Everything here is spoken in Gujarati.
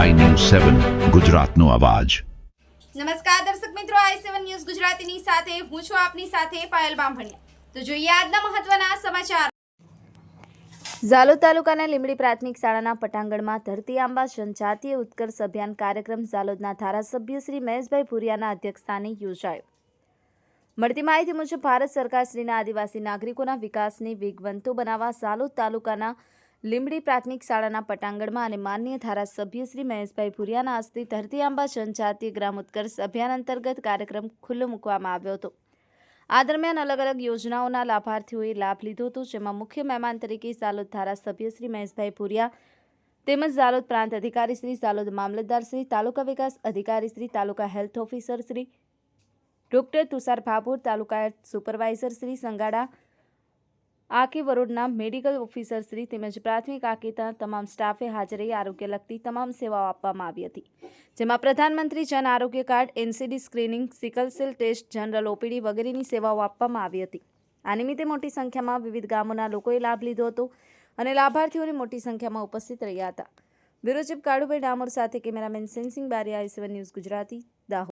સેવન ગુજરાતનો અવાજ. નમસ્કાર દર્શક મિત્રો આઈ સેવન ન્યૂઝ ગુજરાતીની સાથે હું છું આપની સાથે પાયલ બામભણિયા. તો જોઈએ આજના મહત્વના સમાચાર. ઝાલોદ તાલુકાના લીંબડી પ્રાથમિક શાળાના પટાંગણમાં ધરતી આંબા જનજાતીય ઉત્કર્ષ અભિયાન કાર્યક્રમ ઝાલોદના ધારાસભ્ય શ્રી મહેશભાઈ ભુરિયાના અધ્યક્ષસ્થાને યોજાયો. મળતી માહિતી મુજબ ભારત સરકાર શ્રીના આદિવાસી નાગરિકોના વિકાસને વેગવંતો બનાવવા ઝાલોદ તાલુકાના લીંબડી પ્રાથમિક શાળાના પટાંગણમાં અને માન્ય ધારાસભ્ય શ્રી મહેશભાઈ ભુરિયાના હસ્તે ધરતી આંબા જનજાતીય ગ્રામ ઉત્કર્ષ અભિયાન અંતર્ગત કાર્યક્રમ ખુલ્લો મૂકવામાં આવ્યો હતો. આ દરમિયાન અલગ અલગ યોજનાઓના લાભાર્થીઓએ લાભ લીધો હતો, જેમાં મુખ્ય મહેમાન તરીકે ઝાલોદ ધારાસભ્ય શ્રી મહેશભાઈ ભુરિયા, તેમજ ઝાલોદ પ્રાંત અધિકારી શ્રી ઝાલોદ મામલતદાર શ્રી, તાલુકા વિકાસ અધિકારી શ્રી, તાલુકા health officer Shri, doctor Tushar Bhabhor, તાલુકા સુપરવાઇઝર શ્રી સંગાડા આકે વરોડના મેડિકલ ઓફિસર તેમજ પ્રાથમિક આકેતા તમામ સ્ટાફે હાજરી આરોગ્ય લગતી તમામ સેવાઓ આપવામાં આવી હતી. જેમાં Pradhan Mantri Jan Arogya card, N C D screening, sickle cell test, general O P D વગેરેની સેવાઓ આપવામાં આવી હતી. આ નિમિત્તે મોટી સંખ્યામાં વિવિધ ગામોના લોકોએ લાભ લીધો હતો અને લાભાર્થીઓની મોટી સંખ્યામાં ઉપસ્થિત રહ્યા હતા. બ્યુરો કાળુભાઈ ડામોર સાથે cameraman Sensing Bariya, I news Gujarati, Dahod.